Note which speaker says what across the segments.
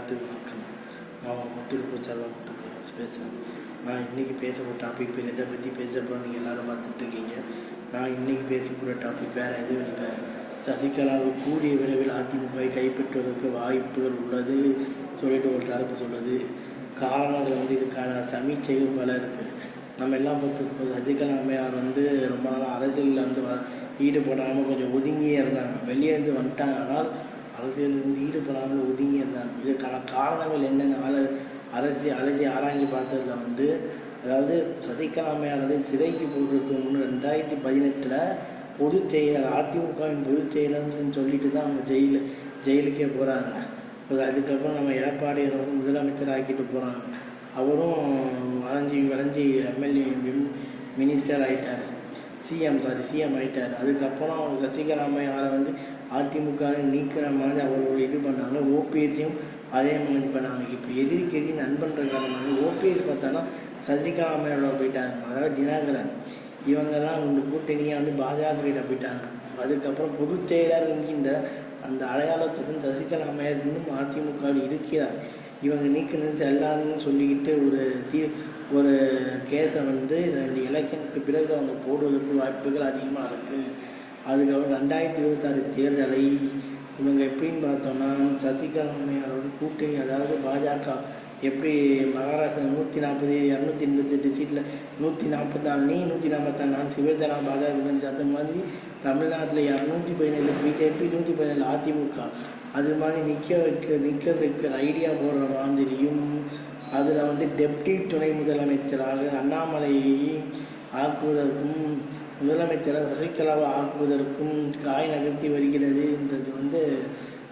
Speaker 1: எல்லாத்துக்கும் வணக்கம் நான் முத்துருப்பு சர்வா முத்துக்கு பேசுகிறேன் நான் இன்றைக்கி பேச போகிற டாபிக் பேர் எதை பற்றி பேச போகிறோம் நீங்கள் எல்லாரும் பார்த்துட்டு இருக்கீங்க. நான் இன்றைக்கி பேசக்கூடிய டாபிக் வேறு எதுவும் இல்லை. சசிகலாவை கூடிய விரைவில் அதிமுகவை கைப்பற்றுவதற்கு வாய்ப்புகள் உள்ளது சொல்லிட்டு ஒரு தரப்பு சொல்லுது காரணங்கள் வந்து இதுக்கான சமீட்சைகள் பல இருக்குது நம்ம எல்லாம் பார்த்துருப்போம் சசிகலா அம்மையார் வந்து ரொம்ப நாள் அரசியலில் வந்து ஈடுபடாமல் கொஞ்சம் ஒதுங்கியே இருந்தாங்க. வெளியே இருந்து வந்துட்டாங்க. ஆனால் அரசியலில் இருந்து ஈடுபடாமல் ஒதுங்கி இருந்தாங்க இதுக்கான காரணங்கள் என்னென்ன? அல அரசியல் அலசி ஆராய்ச்சி பார்த்ததில் வந்து அதாவது சசிகலா சிறைக்கு போகிறதுக்கு முன்னு ரெண்டாயிரத்தி பதினெட்டில் பொதுச் செயலர் அதிமுகவின் பொதுச் செயலர்னு சொல்லிட்டு தான் அவங்க ஜெயிலு ஜெயிலுக்கே போகிறாங்க அதுக்கப்புறம் நம்ம எடப்பாடி வந்து முதலமைச்சர் ஆக்கிட்டு போகிறாங்க அவரும் வளைஞ்சி வளைஞ்சி எம்எல்ஏ மினிஸ்டர் ஆகிட்டார் சிஎம் சாரி சிஎம் ஆகிட்டார் அதுக்கப்புறம் சசிகலா சசிகலாமையாரை வந்து அதிமுக நீக்கிற மாதிரி அவர்கள் இது பண்ணாங்க. ஓபிஎஸையும் அதே மாதிரி பண்ணாங்க. இப்போ எதிர்க்கு எதிரி நண்பன்ற காரணமாக ஓபிஎஸ் பார்த்தோன்னா சசிகலா போயிட்டாங்க அதாவது தினகரன். இவங்கெல்லாம் இந்த கூட்டணியாக வந்து பாஜக கிட்ட போயிட்டாங்க. அதுக்கப்புறம் பொதுச் செயலர் என்கின்ற அந்த அடையாளத்துடன் சசிகலாமையார் இன்னும் அதிமுக இருக்கிறார். இவங்க நீக்கினது செல்லாதுன்னு சொல்லிக்கிட்டு ஒரு தீ ஒரு கேஸை வந்து ரெண்டு எலெக்ஷனுக்கு பிறகு அவங்க போடுவதற்கு வாய்ப்புகள் அதிகமாக இருக்குது அதுக்கப்புறம் ரெண்டாயிரத்தி இருபத்தாறு தேர்தலை இவங்க எப்படின்னு பார்த்தோம்னா சசிகலா அம்மையாரோட கூட்டணி அதாவது பாஜக எப்படி மகாராஷ்டிரா நூற்றி நாற்பது இரநூத்தி எண்பத்தெட்டு சீட்டில் நூற்றி நாற்பத்தாறு நீ நூற்றி நாற்பத்தாறு நான் சிவசேனா பாஜக அந்த மாதிரி தமிழ்நாட்டில் இரநூத்தி பதினேழு பிஜேபி நூற்றி பதினேழு அதிமுக. அது மாதிரி நிற்க வைக்க நிற்கிறதுக்கு ஐடியா போடுற மாதிரியும் அதில் வந்து டெப்டி துணை முதலமைச்சராக அண்ணாமலையை ஆக்குவதற்கும் முதலமைச்சராக சசிகலாவை ஆக்குவதற்கும் காய் நகர்த்தி வருகிறதுன்றது வந்து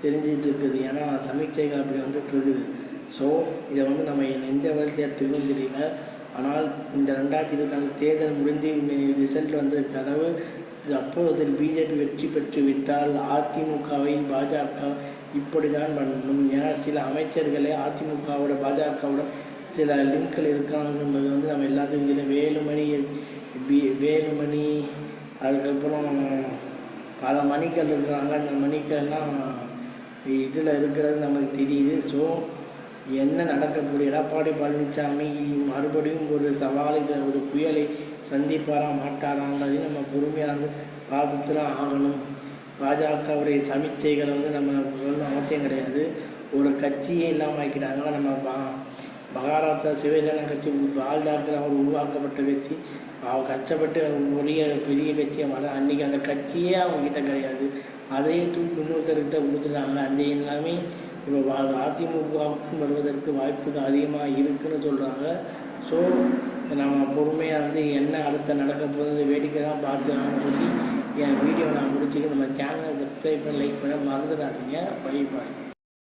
Speaker 1: தெரிஞ்சிட்டு இருக்குது. ஏன்னா சமீட்சைகள் அப்படி வந்துட்டு இருக்குது ஸோ இதை வந்து நம்ம எந்த வயசுல எடுத்துக்கணும் தெரியல. ஆனால் இந்த ரெண்டாயிரத்தி இருபத்தி நாலு தேர்தல் முடிந்து ரிசல்ட் வந்திருக்க அளவு அப்போது பிஜேபி வெற்றி பெற்று விட்டால் அதிமுகவை பாஜக இப்படி தான் பண்ணணும் ஏன்னா சில அமைச்சர்களே அதிமுகவோட பாஜகவோட சில லிங்க்கள் இருக்காங்க என்பது வந்து நம்ம எல்லாத்துக்கும் தெரியும். வேலுமணி பி வேலுமணி அதுக்கப்புறம் பல மணிகள் இருக்கிறாங்க அந்த மணிக்கெல்லாம் இதில் இருக்கிறது நமக்கு தெரியுது. ஸோ என்ன நடக்கக்கூடிய எடப்பாடி பழனிசாமி மறுபடியும் ஒரு சவாலை ஒரு புயலை சந்திப்பாரா மாட்டாராங்கிறதையும் நம்ம பொறுமையாக வந்து பார்த்துட்டு தான் ஆகணும். பாஜகவுடைய சமிச்சைகள் வந்து நம்ம சொல்லணும் அவசியம் கிடையாது. ஒரு கட்சியே இல்லாமல் ஆக்கிட்டாங்க நம்ம மகாராஷ்டிரா சிவசேனா கட்சி பால்தாக்கர் அவர் உருவாக்கப்பட்ட கட்சி. அவர் கஷ்டப்பட்டு பெரிய பெரிய கட்சியை வர அன்றைக்கி அந்த கட்சியே அவங்ககிட்ட கிடையாது. அதையும் தூக்கி இன்னொருத்தர்கிட்ட கொடுத்துட்டாங்க. அந்த எல்லாமே இப்போ அதிமுகவுக்கும் வருவதற்கு வாய்ப்புகள் அதிகமாக இருக்குன்னு சொல்கிறாங்க ஸோ நம்ம பொறுமையாக இருந்து என்ன அடுத்த நடக்க போகுது வேடிக்கை தான் பார்த்துக்கலாம்னு சொல்லி என் வீடியோ நான் முடிச்சுக்க நம்ம சேனலை சப்ஸ்கிரைப் பண்ணி லைக் பண்ண மறந்துடாதீங்க. Bye bye